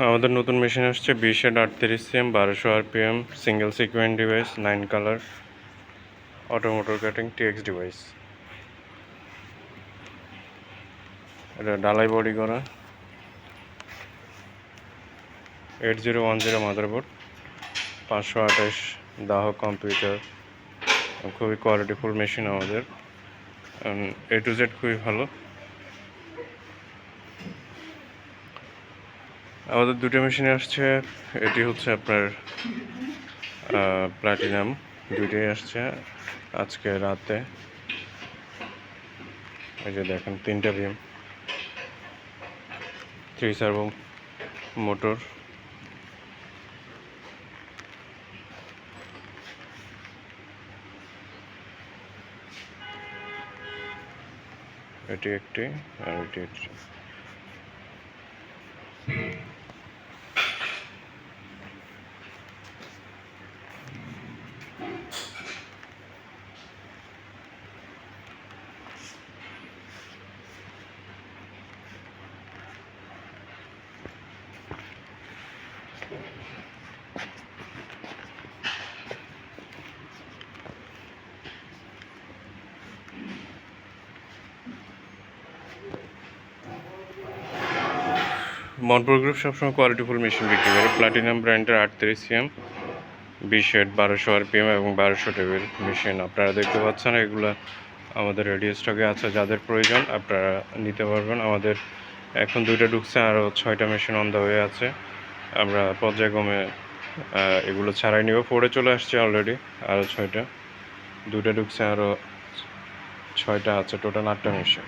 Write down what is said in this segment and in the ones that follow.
আমাদের নতুন মেশিন আসছে বিশ এড আটত্রিশ সিএম, বারোশো RPM single sequent device nine colour auto motor cutting TX device এটা ডালাই বডি করা। Eight zero one zero motherboard পাঁচশো আঠাশ দাহ কম্পিউটার খুবই কোয়ালিটিফুল মেশিন আমাদের। এ টু জেড খুবই ভালো। আমাদের দুটো মেশিনে আসছে, এটি হচ্ছে আপনার প্লাটিনাম দুইটাই আসছে আজকে রাতে। এই যে দেখেন, তিনটা ভিম। থ্রি সার্ভো মোটর এটি একটি আর এটি একটি। মনপুর গ্রুপ সবসময় কোয়ালিটিফুল মেশিন বিক্রি করে। প্লাটিনাম ব্র্যান্ডের আটত্রিশ সিএম বিশ হেড বারোশো আরপিএম এবং বারোশো টেবিল মেশিন আপনারা দেখতে পাচ্ছেন এগুলো আমাদের রেডিও স্টকে আছে। যাদের প্রয়োজন আপনারা নিতে পারবেন। আমাদের এখন দুইটা ঢুকছে আরও ছয়টা মেশিন অন হয়ে আছে। আমরা পর্যায়ক্রমে এগুলো ছাড়াই নিব। পড়ে চলে আসছে অলরেডি আরও ছয়টা। দুইটা ঢুকছে আরও ছয়টা আছে। টোটাল আটটা মেশিন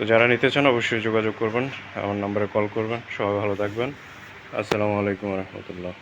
তো যারা নিতে চান অবশ্যই যোগাযোগ করবেন, আমার নাম্বারে কল করবেন। সবাই ভালো থাকবেন। আসসালামু আলাইকুম রহমতুল্লাহ।